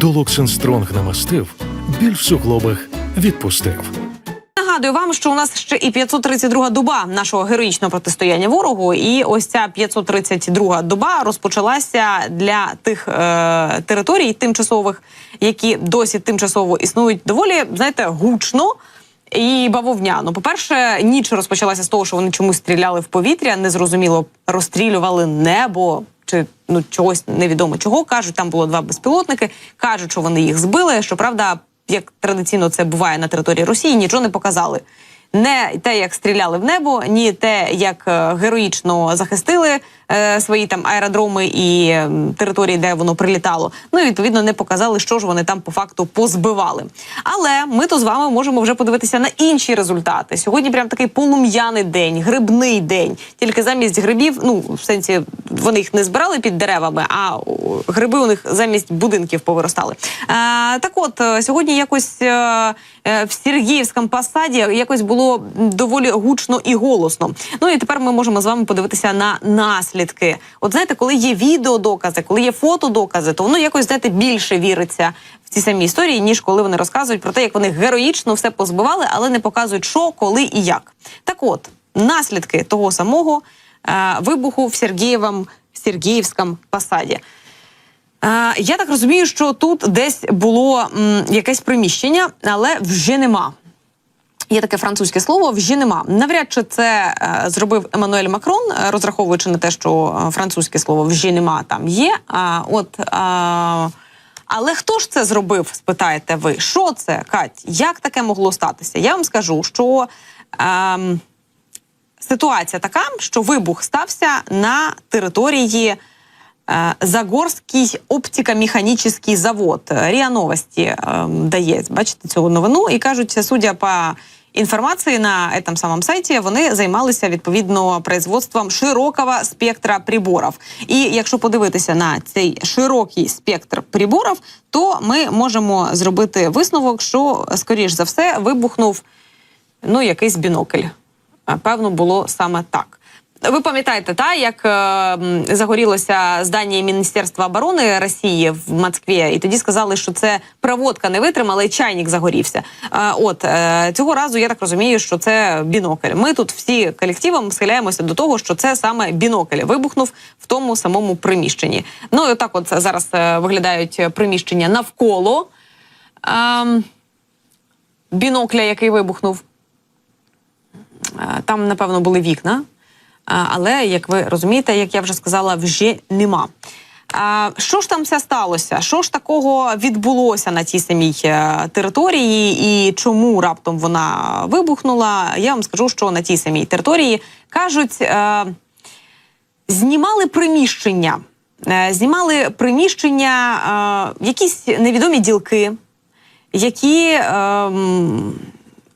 Долоксен Стронг намастив, біль в суглобах відпустив. Нагадую вам, що у нас ще і 532 доба нашого героїчного протистояння ворогу. І ось ця 532 доба розпочалася для тих е, територій тимчасових, які досі тимчасово існують доволі, знаєте, гучно. І бавовняно. По-перше, ніч розпочалася з того, що вони чомусь стріляли в повітря, незрозуміло розстрілювали небо чи ну чогось невідомо чого. кажуть, там було два безпілотники. кажуть, що вони їх збили. Щоправда, як традиційно це буває на території Росії, нічого не показали. Не те, як стріляли в небо, ні те, як е, героїчно захистили е, свої там аеродроми і території, де воно прилітало. Ну і відповідно не показали, що ж вони там по факту позбивали. Але ми то з вами можемо вже подивитися на інші результати. Сьогодні прям такий полум'яний день, грибний день. Тільки замість грибів, ну в сенсі вони їх не збирали під деревами, а гриби у них замість будинків повиростали. Е, так от е, сьогодні якось е, е, в Сергіївському посаді якось було доволі гучно і голосно. Ну і тепер ми можемо з вами подивитися на наслідки. От знаєте, коли є відеодокази, коли є фотодокази, то воно якось знаєте більше віриться в ці самі історії, ніж коли вони розказують про те, як вони героїчно все позбивали, але не показують, що, коли і як. Так от наслідки того самого е, вибуху в Сергієвому Сергіївському посаді. Е, я так розумію, що тут десь було м, якесь приміщення, але вже нема. Є таке французьке слово вже нема. Навряд чи це е, зробив Еммануель Макрон, е, розраховуючи на те, що е, французьке слово вже нема там є. А от а, але хто ж це зробив? Спитаєте ви? Що це, Кать? Як таке могло статися? Я вам скажу, що. ем, ситуація така, що вибух стався на території Загорський оптико-механічний завод. Ріа Новості е, дає, бачите, цю новину, і кажуть, судя по інформації на этом самому сайті, вони займалися відповідно производством широкого спектра приборів. І якщо подивитися на цей широкий спектр приборів, то ми можемо зробити висновок, що скоріш за все вибухнув ну якийсь бінокль. Певно, було саме так. Ви пам'ятаєте, та як е, загорілося здання Міністерства оборони Росії в Москві, і тоді сказали, що це проводка не витримала, і чайник загорівся. Е, от е, цього разу я так розумію, що це бінокль. Ми тут всі колективом схиляємося до того, що це саме бінокль вибухнув в тому самому приміщенні. Ну і отак, от зараз е, виглядають приміщення навколо е, бінокля, який вибухнув. Е, Там, напевно, були вікна. Але, як ви розумієте, як я вже сказала, вже нема. Що ж там все сталося? Що ж такого відбулося на тій самій е, території, і чому раптом вона вибухнула? Я вам скажу, що на тій самій території кажуть, е, знімали приміщення, Е, знімали приміщення, якісь невідомі ділки, які е,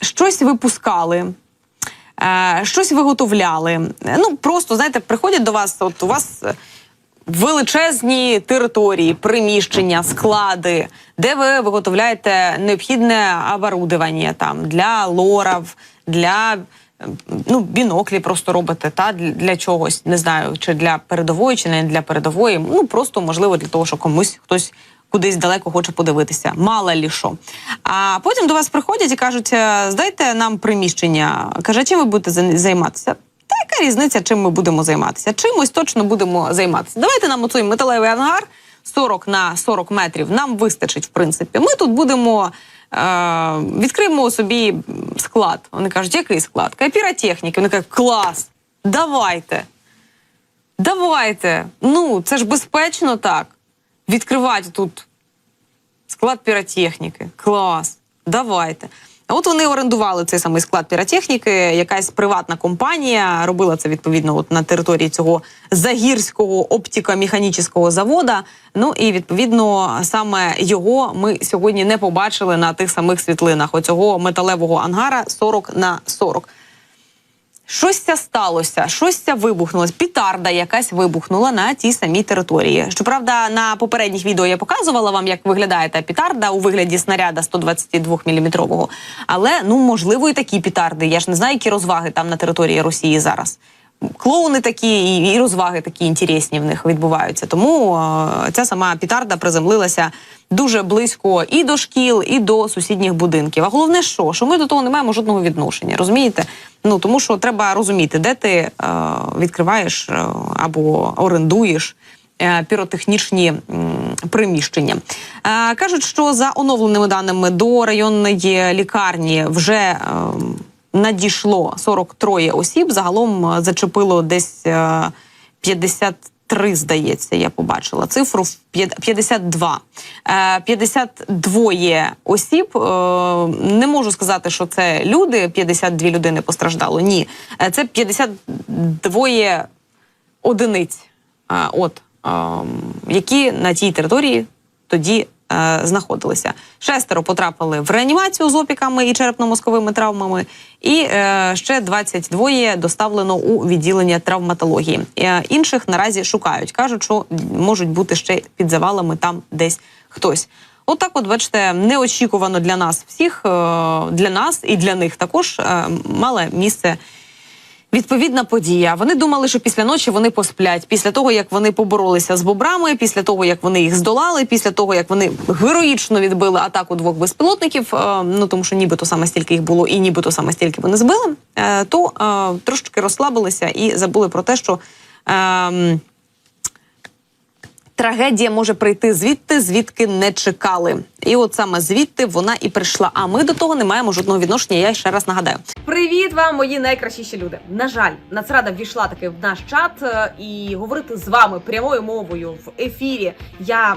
щось випускали. Е, щось виготовляли. Е, Ну просто знаєте, приходять до вас. От у вас е, величезні території, приміщення, склади, де ви виготовляєте необхідне оборудовання там для лорів, для ну, біноклі просто робите та для чогось. Не знаю, чи для передової, чи не для передової. Ну просто можливо для того, що комусь хтось кудись далеко хоче подивитися. Мало лі що. А потім до вас приходять і кажуть: «Е, здайте нам приміщення. Каже, чим ви будете займатися? Та яка різниця, чим ми будемо займатися? Чимось точно будемо займатися. Давайте нам оцей металевий ангар 40 на 40 метрів. Нам вистачить, в принципі. Ми тут будемо. Е, відкриємо собі склад. Вони кажуть, який склад? Копіротехніки. Вони кажуть, клас, давайте. Давайте. Ну, це ж безпечно так. Відкривати тут склад піротехніки. Клас. Давайте. От вони орендували цей самий склад піротехніки. Якась приватна компанія робила це відповідно от на території цього загірського оптико-механічного завода. Ну і відповідно саме його ми сьогодні не побачили на тих самих світлинах. Оцього металевого ангара 40 на 40. Щось сталося, щось вибухнуло. Пітарда якась вибухнула на тій самій території. Щоправда, на попередніх відео я показувала вам, як виглядає та пітарда у вигляді снаряда 122 мм Але ну можливо і такі пітарди. Я ж не знаю, які розваги там на території Росії зараз. Клоуни такі, і, розваги такі інтересні в них відбуваються. Тому е, ця сама пітарда приземлилася дуже близько і до шкіл, і до сусідніх будинків. А головне, що? Що ми до того не маємо жодного відношення, розумієте? Ну тому що треба розуміти, де ти е, відкриваєш е, або орендуєш е, піротехнічні приміщення. Кажуть, що за оновленими даними до районної лікарні вже е, надійшло 43 осіб. Загалом е, зачепило десь е, 53, здається, я побачила цифру в п'ят- 52. Е, 52 осіб. е, Не можу сказати, що це люди. 52 людини постраждало. Ні, Е, це 52 одиниць, е, от, ем, які на тій території тоді е, знаходилися. Шестеро потрапили в реанімацію з опіками і черепно-мозковими травмами, і е, ще 22 доставлено у відділення травматології. Е, інших наразі шукають. кажуть, що можуть бути ще під завалами там десь хтось. От так, от бачите, неочікувано для нас всіх, е, для нас і для них також е, мала місце Відповідна подія. Вони думали, що після ночі вони посплять. Після того, як вони поборолися з бобрами, після того, як вони їх здолали, після того, як вони героїчно відбили атаку двох безпілотників, е, ну тому що нібито саме стільки їх було, і нібито саме стільки вони збили, е, то е, трошечки розслабилися і забули про те, що. Е, Трагедія може прийти звідти, звідки не чекали. І от саме звідти вона і прийшла. А ми до того не маємо жодного відношення. Я ще раз нагадаю. Привіт вам, мої найкращіші люди. На жаль, Нацрада ввійшла таки в наш чат е, і говорити з вами прямою мовою в ефірі я